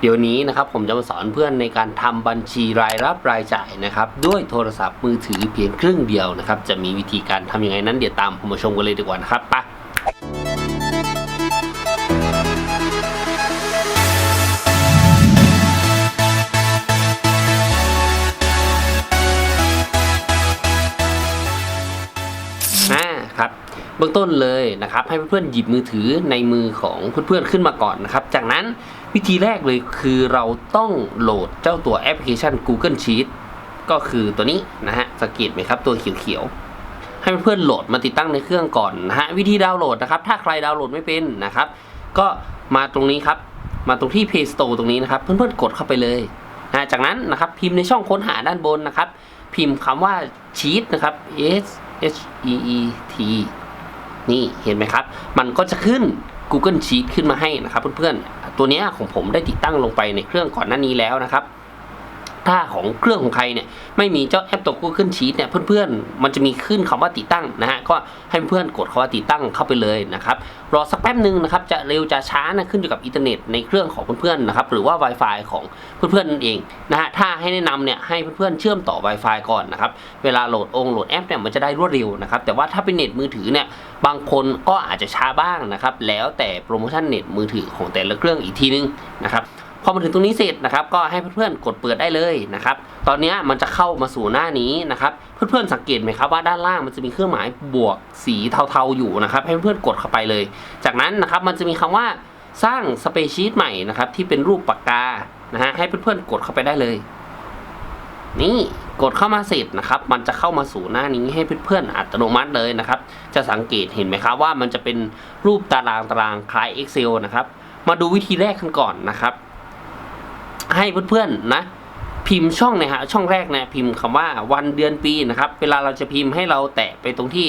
เดี๋ยวนี้นะครับผมจะมาสอนเพื่อนในการทำบัญชีรายรับรายจ่ายนะครับด้วยโทรศัพท์มือถือเพียงเครื่องเดียวนะครับจะมีวิธีการทำยังไงนั้นเดี๋ยวตามผมมาชมกันเลยดีกว่านะครับไป เบื้องต้นเลยนะครับ ให้เพื่อนๆหยิบมือถือในมือของเพื่อนๆขึ้นมาก่อนนะครับ จากนั้นวิธีแรกเลยคือเราต้องโหลดเจ้าตัวแอปพลิเคชัน Google Sheet ก็คือตัวนี้นะฮะสังเกตไหมครับตัวเขียวๆให้เพื่อนๆโหลดมาติดตั้งในเครื่องก่อนนะฮะวิธีดาวน์โหลดนะครับ ถ้าใครดาวน์โหลดไม่เป็นนะครับ ก็มาตรงนี้ครับ มาตรงที่ Play Store ตรงนี้นะครับ เพื่อนๆกดเข้าไปเลยนะจากนั้นนะครับพิมพ์ในช่องค้นหาด้านบนนะครับ พิมพ์คำว่า sheet นะครับ S H E E T นี่เห็นไหมครับ มันก็จะขึ้น Google Sheet ขึ้นมาให้นะครับเพื่อนๆ ตัวนี้ของผมได้ติดตั้งลงไปในเครื่องก่อนหน้านี้แล้วนะครับ ถ้าของเครื่องของใครเนี่ยไม่มีเจ้าแอปตัว Google Sheet เนี่ยเพื่อนๆ มันจะมีขึ้นคำว่าติดตั้งนะฮะก็ให้เพื่อนกดคำว่าติดตั้งเข้าไปเลยนะครับรอสักแป๊บหนึ่งนะครับจะเร็วจะช้านะขึ้นอยู่กับอินเทอร์เน็ตในเครื่องของเพื่อนๆนะครับหรือว่า Wi-Fi ของเพื่อนๆนั่นเองนะฮะถ้าให้แนะนำเนี่ยให้เพื่อนๆเชื่อมต่อ Wi-Fi ก่อนนะครับเวลาโหลดองค์โหลดแอปเนี่ยมันจะได้รวดเร็วนะครับแต่ว่าถ้าเป็นเน็ตมือถือเนี่ยบางคนก็อาจจะช้าบ้างนะครับแล้วแต่โปรโมชั่นเน็ตมือถือของแต่ละเครื่องอีกทีนึงนะครับ พอมาถึงตรงนี้เสร็จนะครับก็ให้เพื่อนๆกดเปิดได้เลยนะครับตอนนี้มันจะเข้ามาสู่หน้านี้นะครับเพื่อนๆสังเกตไหมครับว่าด้านล่างมันจะมีเครื่องหมายบวกสีเทาๆอยู่นะครับให้เพื่อนๆกดเข้าไปเลย จากนั้นนะครับมันจะมีคำว่าสร้างสเปชีตใหม่นะครับที่เป็นรูปปากกานะฮะให้เพื่อนๆกดเข้าไปได้เลย นี่กดเข้ามาเสร็จนะครับ มันจะเข้ามาสู่หน้านี้ให้เพื่อนๆอัตโนมัติเลยนะครับ จะสังเกตเห็นไหมครับว่ามันจะเป็นรูปตารางตารางคล้าย Excel นะครับ มาดูวิธีแรกกันก่อนนะครับ ให้เพื่อนๆนะ พิมพ์ช่องนะฮะช่องแรกนะพิมพ์คำว่าวันเดือนปีนะครับ เวลาเราจะพิมพ์ให้เราแตะไปตรงที่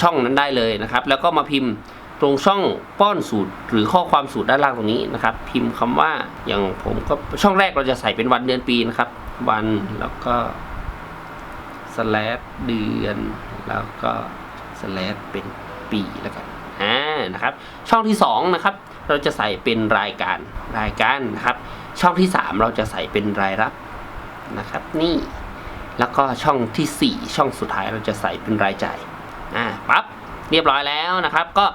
ช่องนั้นได้เลยนะครับ แล้วก็มาพิมพ์ตรงช่องป้อนสูตรหรือข้อความสูตรด้านล่างตรงนี้นะครับ พิมพ์คำว่าอย่างผมก็ช่องแรกเราจะใส่เป็นวันเดือนปีนะครับ วันแล้วก็สแลดเดือนแล้วก็สแลดเป็นปีแล้วกันอ่านะครับ ช่องที่สองนะครับ เราจะใส่เป็นรายการรายการนะครับ ช่องที่สามเราจะใส่เป็นรายรับนะครับ นี่แล้วก็ช่องที่สี่ช่องสุดท้ายเราจะใส่เป็นรายจ่ายอ่าปั๊บเรียบร้อยแล้วนะครับ ก็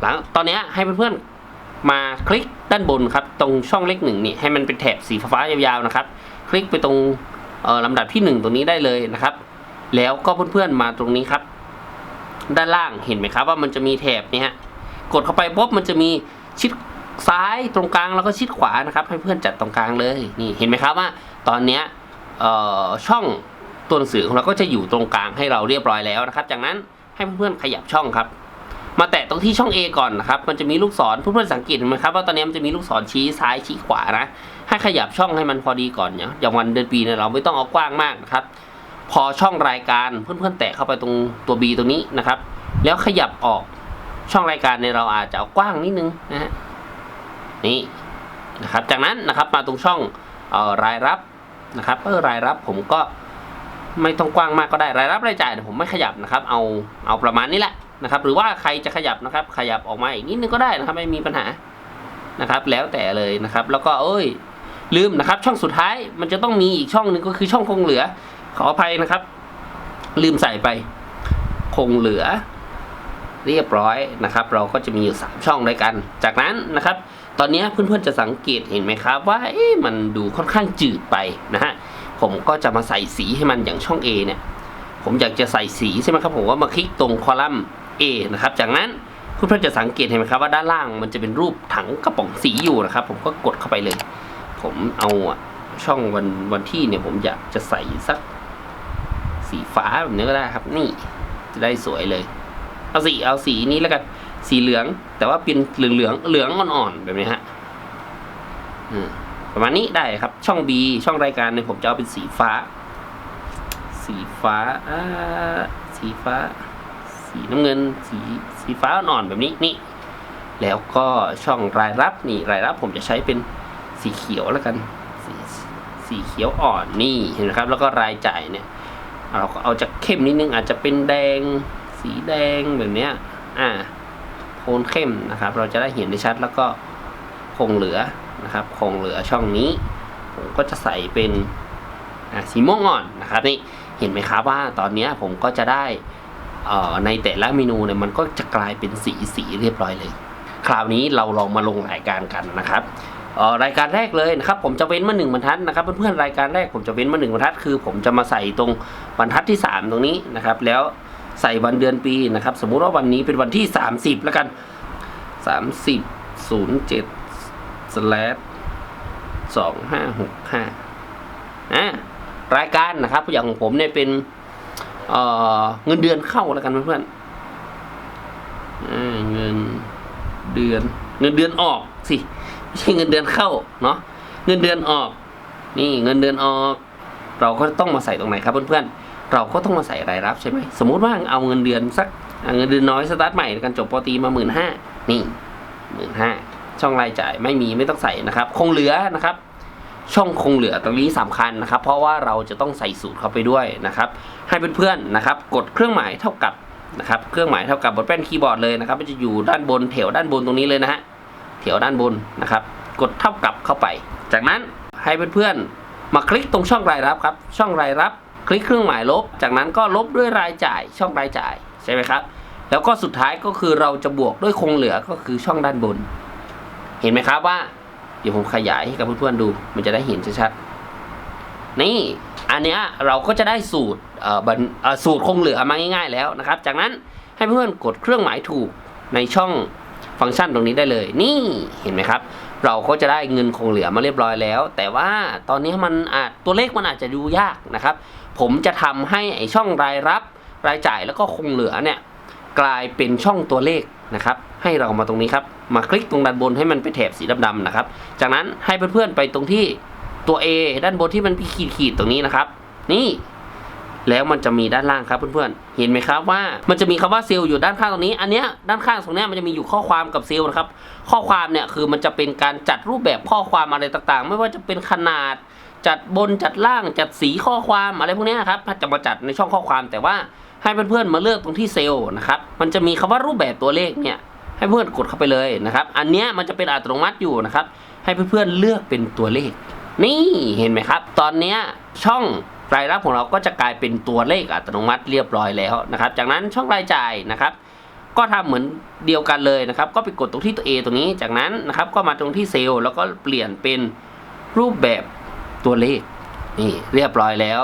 หลังตอนนี้ให้เพื่อนๆมาคลิกด้านบนครับ ตรงช่องเลขหนึ่งนี่ให้มันเป็นแถบสีฟ้ายาวๆนะครับ คลิกไปตรงเออลำดับที่หนึ่งตรงนี้ได้เลยนะครับ แล้วก็เพื่อนๆมาตรงนี้ครับ ด้านล่างเห็นไหมครับว่ามันจะมีแถบนี้ฮะกดเข้าไปปุ๊บมันจะมี ชิดซ้ายตรงกลางแล้วก็ชิดขวานะครับ ให้เพื่อนจัดตรงกลางเลยนี่เห็นไหมครับว่า ตอนเนี้ยช่องตัวหนังสือของเราก็จะอยู่ตรงกลางให้เราเรียบร้อยแล้วนะครับ จากนั้นให้เพื่อนๆขยับช่องครับมาแตะตรงที่ช่อง A ก่อนนะครับ มันจะมีลูกศรเพื่อนๆสังเกตไหมครับว่าตอนนี้มันจะมีลูกศรชี้ซ้ายชี้ขวานะ ให้ขยับช่องให้มันพอดีก่อนเนี่ยอย่างวันเดือนปีเนี่ยเราไม่ต้องเอากว้างมากนะครับ พอช่องรายการเพื่อนๆแตะเข้าไปตรงตัว B ตรงนี้นะครับ แล้วขยับออก ช่องรายการเนี่ยเราอาจจะเอากว้างนิดนึงนะฮะนี่นะครับ จากนั้นนะครับมาตรงช่องเอ่อรายรับนะครับเออรายรับผมก็ไม่ต้องกว้างมากก็ได้รายรับรายจ่ายเนี่ยผมไม่ขยับนะครับ เอาเอาประมาณนี้แหละนะครับ หรือว่าใครจะขยับนะครับ ขยับออกมาอีกนิดนึงก็ได้นะครับ ไม่มีปัญหานะครับ แล้วแต่เลยนะครับ แล้วก็เอ้ย ลืมนะครับ ช่องสุดท้ายมันจะต้องมีอีกช่องหนึ่งก็คือช่องคงเหลือ ขออภัยนะครับ ลืมใส่ไป คงเหลือ เรียบร้อยนะครับ เราก็จะมีอยู่ 3 ช่องด้วยกัน จากนั้นนะครับ ตอนนี้เพื่อนๆจะสังเกตเห็นไหมครับ ว่าเอ๊ะมันดูค่อนข้างจืดไปนะฮะผมก็จะมาใส่สีให้มันอย่างช่อง A เนี่ยผมอยากจะใส่สีใช่ไหมครับผมว่ามาคลิกตรงคอลัมน์ A นะครับ จากนั้นเพื่อนๆจะสังเกตเห็นไหมครับว่าด้านล่างมันจะเป็นรูปถังกระป๋องสีอยู่นะครับ ผมก็กดเข้าไปเลย ผมเอาช่องวันวันที่เนี่ยผมอยากจะใส่สักสีฟ้าแบบนี้ก็ได้ครับ นี่จะได้สวยเลย เอาสีเอาสีนี้แล้วกันสีเหลือง แต่ว่าเป็นเหลืองเหลืองเหลืองอ่อนๆแบบนี้ฮะประมาณนี้ได้ครับ ช่อง B ช่องรายการเนี่ยผมจะเอาเป็นสีฟ้า สีฟ้าสีฟ้า สีน้ำเงิน สีสีฟ้าอ่อนๆแบบนี้นี่ แล้วก็ช่องรายรับนี่รายรับผมจะใช้เป็นสีเขียวแล้วกัน สีสีเขียวอ่อนนี่เห็นไหมครับ แล้วก็รายจ่ายเนี่ยเราก็เอาจากเข้มนิดนึงอาจจะเป็นแดง สีแดงแบบเนี้ยอ่าโทนเข้มนะครับ เราจะได้เห็นได้ชัดแล้วก็คงเหลือนะครับ คงเหลือช่องนี้ ผมก็จะใส่เป็นสีม่วงอ่อนนะครับนี่เห็นไหมครับว่าตอนนี้ผมก็จะได้อ่อในแต่ละเมนูเนี่ยมันก็จะกลายเป็นสีสีเรียบร้อยเลย คราวนี้เราลองมาลงรายการกันนะครับอ่อรายการแรกเลยนะครับผมจะเว้นมาหนึ่งบรรทัดนะครับเพื่อนๆรายการแรกผมจะเว้นมาหนึ่งบรรทัดคือ ผมจะมาใส่ตรงบรรทัดที่สามตรงนี้นะครับ แล้ว ใส่วันเดือนปีนะครับ สมมุติว่าวันนี้เป็นวันที่สามสิบแล้วกันสามสิบศูนย์เจ็ดสแลดสองห้าหกห้าอ่ารายการนะครับอย่างของผมเนี่ยเป็นเเงินเดือนเข้าแล้วกันเพื่อนๆเงินเดือน เงินเดือนออกสิไม่ใช่เงินเดือนเข้าเนาะเงินเดือนออก นี่เงินเดือนออก เราก็ต้องมาใส่ตรงไหนครับเพื่อนๆ เราก็ต้องมาใส่รายรับใช่ไหมสมมุติว่าเอาเงินเดือนสักเงินเดือนน้อยสตาร์ทใหม่กันจบปอตีมาหมื่นห้านี่หมื่นห้าช่องรายจ่ายไม่มีไม่ต้องใส่นะครับ คงเหลือนะครับ ช่องคงเหลือตรงนี้สำคัญนะครับ เพราะว่าเราจะต้องใส่สูตรเข้าไปด้วยนะครับ ให้เพื่อนๆนะครับ กดเครื่องหมายเท่ากับนะครับ เครื่องหมายเท่ากับบนแป้นคีย์บอร์ดเลยนะครับมันจะอยู่ด้านบนแถวด้านบนตรงนี้เลยนะฮะแถวด้านบนนะครับ กดเท่ากับเข้าไป จากนั้นให้เพื่อนๆมาคลิกตรงช่องรายรับครับ ช่องรายรับ คลิกเครื่องหมายลบ จากนั้นก็ลบด้วยรายจ่ายช่องรายจ่ายใช่ไหมครับ แล้วก็สุดท้ายก็คือเราจะบวกด้วยคงเหลือก็คือช่องด้านบน เห็นไหมครับว่า เดี๋ยวผมขยายให้กับเพื่อนๆดู มันจะได้เห็นชัดๆนี่อันเนี้ยเราก็จะได้สูตรเอ่อบันเอ่อสูตรคงเหลือมาง่าย ๆ แล้วนะครับ จากนั้นให้เพื่อนกดเครื่องหมายถูกในช่องฟังก์ชันตรงนี้ได้เลย นี่เห็นไหมครับ เราก็จะได้เงินคงเหลือมาเรียบร้อยแล้ว แต่ว่าตอนนี้มันอาจตัวเลขมันอาจจะดูยากนะครับ ผมจะทำให้ไอช่องรายรับ รายจ่ายแล้วก็คงเหลือเนี่ยกลายเป็นช่องตัวเลขนะครับ ให้เรามาตรงนี้ครับ มาคลิกตรงด้านบนให้มันเป็นแถบสีดำๆนะครับ จากนั้นให้เพื่อนๆไปตรงที่ตัว A ด้านบนที่มันขีดๆตรงนี้นะครับ นี่ แล้วมันจะมีด้านล่างครับเพื่อนๆ เห็นไหมครับว่ามันจะมีคำว่าเซลล์อยู่ด้านข้างตรงนี้ อันเนี้ยด้านข้างตรงเนี้ยมันจะมีอยู่ข้อความกับเซลล์นะครับ ข้อความเนี่ยคือมันจะเป็นการจัดรูปแบบข้อความอะไรต่างๆ ไม่ว่าจะเป็นขนาด จัดบนจัดล่างจัดสีข้อความอะไรพวกเนี้ยครับจะมาจัดในช่องข้อความแต่ว่าให้เพื่อนๆมาเลือกตรงที่เซลล์นะครับ มันจะมีคำว่ารูปแบบตัวเลขเนี่ยให้เพื่อนกดเข้าไปเลยนะครับ อันเนี้ยมันจะเป็นอัตโนมัติอยู่นะครับ ให้เพื่อนๆเลือกเป็นตัวเลข นี่เห็นไหมครับ ตอนเนี้ยช่อง รายรับของเราก็จะกลายเป็นตัวเลขอัตโนมัติเรียบร้อยแล้วนะครับ จากนั้นช่องรายจ่ายนะครับ ก็ทำเหมือนเดียวกันเลยนะครับ ก็ไปกดตรงที่ตัว A ตรงนี้ จากนั้นนะครับก็มาตรงที่เซลล์แล้วก็เปลี่ยนเป็นรูปแบบตัวเลขนี่เรียบร้อยแล้ว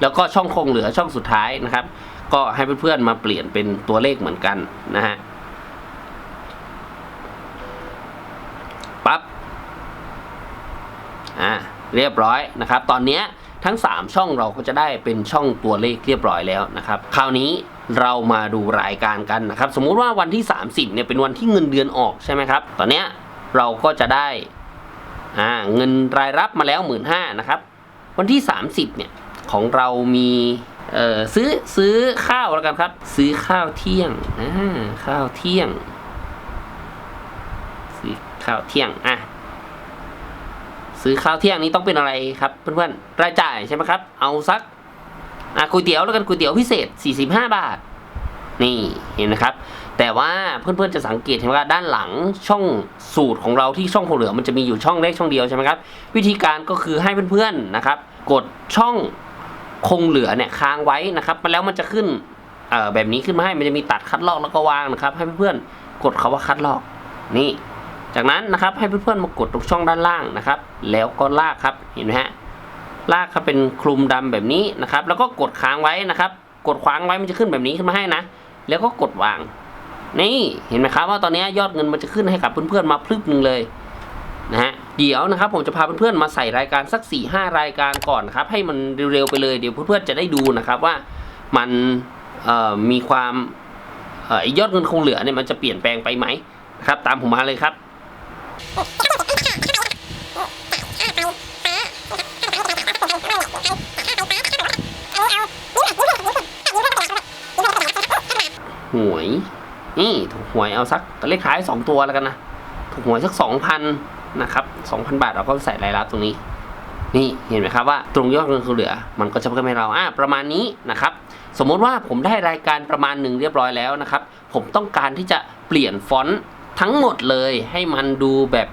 แล้วก็ช่องคงเหลือช่องสุดท้ายนะครับ ก็ให้เพื่อนๆมาเปลี่ยนเป็นตัวเลขเหมือนกันนะฮะปั๊บอ่าเรียบร้อยนะครับ ตอนเนี้ย ทั้ง 3 ช่องเราก็จะได้เป็นช่องตัวเลขเรียบร้อยแล้วนะครับ คราวนี้เรามาดูรายการกันนะครับ สมมุติว่าวันที่ 30เนี่ยเป็นวันที่เงินเดือนออกใช่ไหมครับ ตอนเนี้ยเราก็จะได้อ่าเงินรายรับมาแล้วหมื่นห้านะครับ วันที่ 30เนี่ยของเรามีเอ่อซื้อซื้อข้าวแล้วกันครับ ซื้อข้าวเที่ยงอ่าข้าวเที่ยง ซื้อข้าวเที่ยงอะ ซื้อข้าวเที่ยงนี้ต้องเป็นอะไรครับเพื่อนๆรายจ่ายใช่ไหมครับ เอาสักอะก๋วยเตี๋ยวแล้วกันก๋วยเตี๋ยวพิเศษ 45 บาท นี่เห็นนะครับ แต่ว่าเพื่อนๆจะสังเกตเห็นว่าด้านหลังช่องสูตรของเราที่ช่องคงเหลือมันจะมีอยู่ช่องเลขช่องเดียวใช่ไหมครับ วิธีการก็คือให้เพื่อนๆนะครับ กดช่องคงเหลือเนี่ยค้างไว้นะครับแล้วมันจะขึ้นเอ่อแบบนี้ขึ้นมาให้มันจะมีตัดคัดลอกแล้วก็วางนะครับ ให้เพื่อนๆกดคาว่าคัดลอกนี่ จากนั้นนะครับให้เพื่อนๆมากดตรงช่องด้านล่างนะครับ แล้วก็ลากครับเห็นไหมฮะลากครับเป็นคลุมดำแบบนี้นะครับ แล้วก็กดค้างไว้นะครับ กดค้างไว้มันจะขึ้นแบบนี้ขึ้นมาให้นะ แล้วก็กดวาง นี่เห็นไหมครับว่าตอนนี้ยอดเงินมันจะขึ้นให้กับเพื่อนๆมาพลึบหนึ่งเลยนะฮะเดี๋ยวนะครับผมจะพาเพื่อนๆมาใส่รายการสัก4ี่ห้ารายการก่อนนะครับให้มันเร็วๆไปเลยเดี๋ยวเพื่อนๆจะได้ดูนะครับว่ามันมีความออยอดเงินคงเหลือเนี่ยมันจะเปลี่ยนแปลงไปไหมนะครับ ตามผมมาเลยครับ หวย นี่ถูกหวยเอาสักเลขท้ายสองตัวแล้วกันนะ ถูกหวยสักสองพันนะครับสองพันบาทเราก็ใส่รายรับตรงนี้ นี่เห็นไหมครับว่าตรงยอดเงินคงเหลือ มันก็จะเพิ่มให้เราอ่าประมาณนี้นะครับ สมมติว่าผมได้รายการประมาณหนึ่งเรียบร้อยแล้วนะครับ ผมต้องการที่จะเปลี่ยนฟอนต์ ทั้งหมดเลยให้มันดูแบบ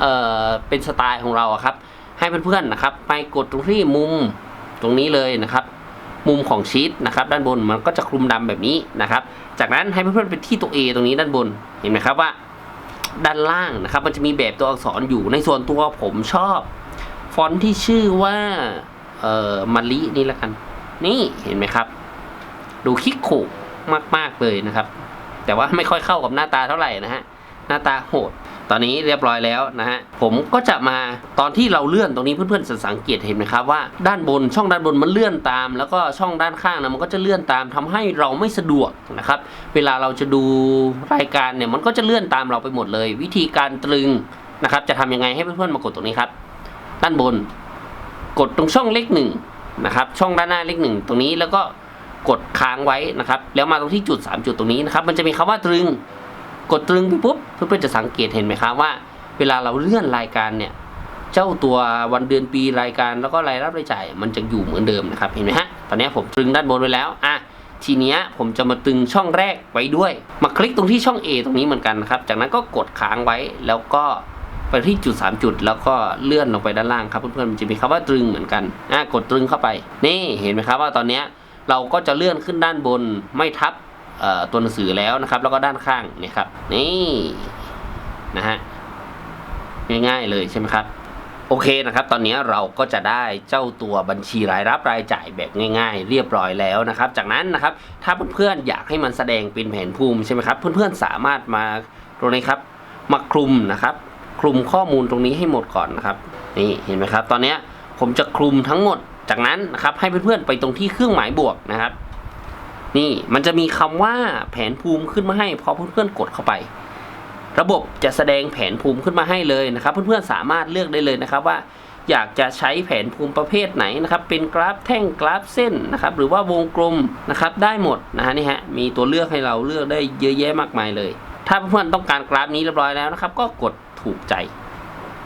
เออเป็นสไตล์ของเราครับ ให้เพื่อนๆนะครับ ไปกดตรงที่มุมตรงนี้เลยนะครับ มุมของชีตนะครับ ด้านบนมันก็จะคลุมดำแบบนี้นะครับ จากนั้นให้เพื่อนๆไปที่ตัว A ตรงนี้ด้านบนเห็นไหมครับว่า ด้านล่างนะครับ มันจะมีแบบตัวอักษรอยู่ในส่วนตัวผมชอบ ฟอนต์ที่ชื่อว่าเอ่อมาลินี่ละกัน นี่เห็นไหมครับ ดูคิกขู่มากๆเลยนะครับ แต่ว่าไม่ค่อยเข้ากับหน้าตาเท่าไหร่นะฮะ หน้าตาโหด ตอนนี้เรียบร้อยแล้วนะฮะ ผมก็จะมาตอนที่เราเลื่อนตรงนี้เพื่อนๆสังเกตเห็นไหมครับว่าด้านบนช่องด้านบนมันเลื่อนตาม แล้วก็ช่องด้านข้างนะมันก็จะเลื่อนตามทำให้เราไม่สะดวกนะครับ เวลาเราจะดูรายการเนี่ยมันก็จะเลื่อนตามเราไปหมดเลย วิธีการตรึงนะครับ จะทำยังไงให้เพื่อนๆมากดตรงนี้ครับ ด้านบน กดตรงช่องเลขหนึ่งนะครับ ช่องด้านหน้าเลขหนึ่งตรงนี้แล้วก็กดค้างไว้นะครับ แล้วมาตรงที่จุด 3 จุดตรงนี้นะครับ มันจะมีคำว่าตรึง กดตรึงไปปุ๊บเพื่อนๆจะสังเกตเห็นไหมครับว่า เวลาเราเลื่อนรายการเนี่ยเจ้าตัววันเดือนปีรายการแล้วก็รายรับรายจ่ายมันจะอยู่เหมือนเดิมนะครับเห็นไหมฮะตอนนี้ผมตรึงด้านบนไว้แล้วอะทีเนี้ยผมจะมาตึงช่องแรกไว้ด้วย มาคลิกตรงที่ช่อง A ตรงนี้เหมือนกันนะครับ จากนั้นก็กดค้างไว้แล้วก็ไปที่จุด 3 จุด แล้วก็เลื่อนลงไปด้านล่างครับเพื่อนๆมันจะมีคำว่าตรึงเหมือนกันอะกดตรึงเข้าไป นี่เห็นไหมครับว่าตอนเนี้ยเราก็จะเลื่อนขึ้นด้านบนไม่ทับ ตัวหนังสือแล้วนะครับ แล้วก็ด้านข้างเนี่ยครับ นี่นะฮะง่ายๆเลยใช่ไหมครับโอเคนะครับ ตอนนี้เราก็จะได้เจ้าตัวบัญชีรายรับรายจ่ายแบบง่าย ๆ เรียบร้อยแล้วนะครับ จากนั้นนะครับ ถ้าเพื่อนๆอยากให้มันแสดงเป็นแผนภูมิใช่ไหมครับ เพื่อนๆสามารถมาตรงนี้ครับ มาคลุมนะครับ คลุมข้อมูลตรงนี้ให้หมดก่อนนะครับ นี่เห็นไหมครับ ตอนนี้ผมจะคลุมทั้งหมด จากนั้นนะครับให้เพื่อนๆไปตรงที่เครื่องหมายบวกนะครับ นี่มันจะมีคำว่าแผนภูมิขึ้นมาให้พอเพื่อนๆกดเข้าไป ระบบจะแสดงแผนภูมิขึ้นมาให้เลยนะครับ เพื่อนๆสามารถเลือกได้เลยนะครับว่า อยากจะใช้แผนภูมิประเภทไหนนะครับ เป็นกราฟแท่งกราฟเส้นนะครับ หรือว่าวงกลมนะครับได้หมดนะฮะนี่ฮะมีตัวเลือกให้เราเลือกได้เยอะแยะมากมายเลย ถ้าเพื่อนๆต้องการกราฟนี้เรียบร้อยแล้วนะครับ ก็กดถูกใจ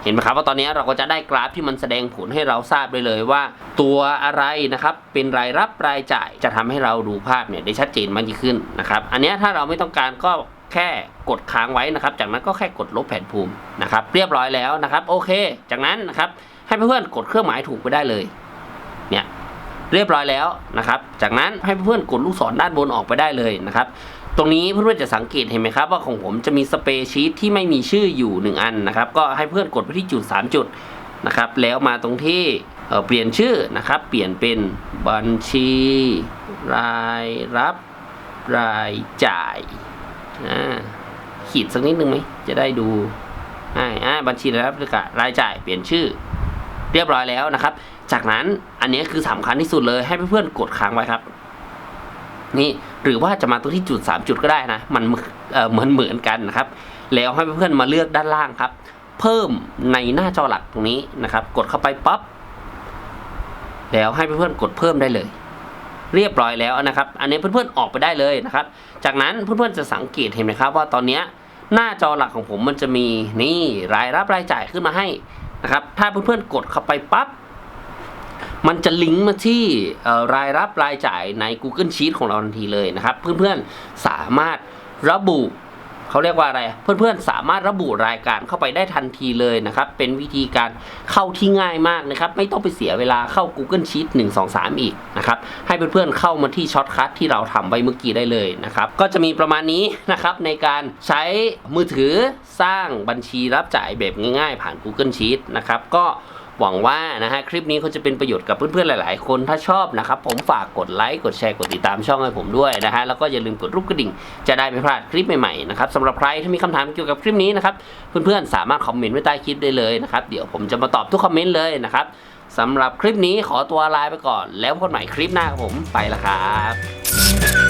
เห็นไหมครับว่าตอนนี้เราก็จะได้กราฟที่มันแสดงผลให้เราทราบได้เลยว่า ตัวอะไรนะครับเป็นรายรับรายจ่ายจะทำให้เราดูภาพเนี่ยได้ชัดเจนมากยิ่งขึ้นนะครับ อันนี้ถ้าเราไม่ต้องการก็แค่กดค้างไว้นะครับ จากนั้นก็แค่กดลบแผนภูมินะครับ เรียบร้อยแล้วนะครับ โอเค จากนั้นนะครับให้เพื่อนๆกดเครื่องหมายถูกไปได้เลยเนี่ยเรียบร้อยแล้วนะครับ จากนั้นให้เพื่อนๆกดลูกศรด้านบนออกไปได้เลยนะครับ ตรงนี้เพื่อนๆจะสังเกตเห็นไหมครับ ว่าของผมจะมีสเปรย์ชีตที่ไม่มีชื่ออยู่ 1 อันนะครับ ก็ให้เพื่อนกดไปที่จุด 3 จุดนะครับ แล้วมาตรงที่เเปลี่ยนชื่อนะครับ เปลี่ยนเป็นบัญชี รายรับ รายจ่ายอ่าขีดสักนิดนึงไหมจะได้ดูอ่าบัญชีรายรับรายจ่ายเปลี่ยนชื่อ เรียบร้อยแล้วนะครับ จากนั้นอันนี้คือสำคัญที่สุดเลยให้เพื่อนๆกดค้างไว้ครับ นี่หรือว่าจะมาตรงที่จุด 3 จุดก็ได้นะ มันเหมือนเหมือนกันนะครับ แล้วให้เพื่อนๆมาเลือกด้านล่างครับ เพิ่มในหน้าจอหลักตรงนี้นะครับ กดเข้าไปปั๊บแล้วให้เพื่อนๆกดเพิ่มได้เลย เรียบร้อยแล้วนะครับ อันนี้เพื่อนๆออกไปได้เลยนะครับ จากนั้นเพื่อนๆจะสังเกตเห็นไหมครับ ว่าตอนนี้หน้าจอหลักของผมมันจะมีนี่รายรับรายจ่ายขึ้นมาให้นะครับ ถ้าเพื่อนๆกดเข้าไปปั๊บ มันจะลิงก์มาที่รายรับรายจ่ายใน Google Sheet ของเราทันทีเลยนะครับ เพื่อนๆสามารถระบุเขาเรียกว่าอะไร เพื่อนๆสามารถระบุรายการเข้าไปได้ทันทีเลยนะครับ เป็นวิธีการเข้าที่ง่ายมากนะครับ ไม่ต้องไปเสียเวลาเข้า Google Sheet 1 2 3 อีกนะครับ ให้เพื่อนๆเข้ามาที่ช็อตคัทที่เราทำไว้เมื่อกี้ได้เลยนะครับ ก็จะมีประมาณนี้นะครับในการใช้มือถือสร้างบัญชีรับจ่ายแบบง่ายๆ ผ่าน Google Sheet นะครับ ก็ หวังว่านะฮะคลิปนี้เขาจะเป็นประโยชน์กับเพื่อนๆหลาย ๆ คนถ้าชอบนะครับผมฝากกดไลค์กดแชร์กดติดตามช่องให้ผมด้วยนะฮะแล้วก็อย่าลืมกดรูปกระดิ่ง จะได้ไม่พลาดคลิปใหม่ๆนะครับสำหรับใครที่มีคำถามเกี่ยวกับคลิปนี้นะครับเพื่อนๆสามารถคอมเมนต์ไว้ใต้คลิปได้เลยนะครับเดี๋ยวผมจะมาตอบทุกคอมเมนต์เลยนะครับสำหรับคลิปนี้ขอตัวลาไปก่อน แล้วพบกันใหม่คลิปหน้าครับผมไปละครับ